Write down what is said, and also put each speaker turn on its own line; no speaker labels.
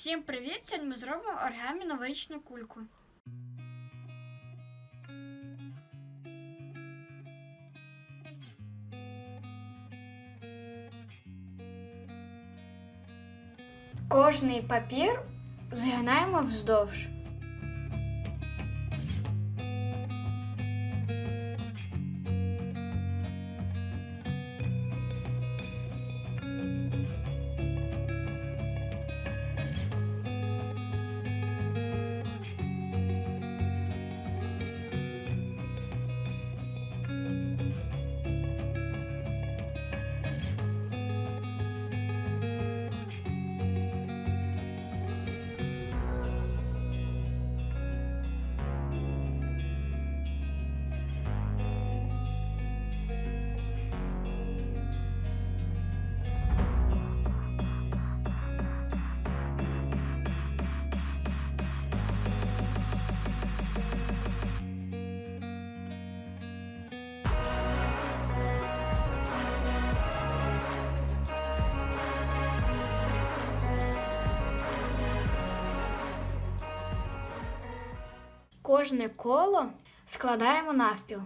Всім привіт! Сьогодні ми зробимо оригамі новорічну кульку. Кожний папір згинаємо вздовж. Кожне коло складаємо навпіл.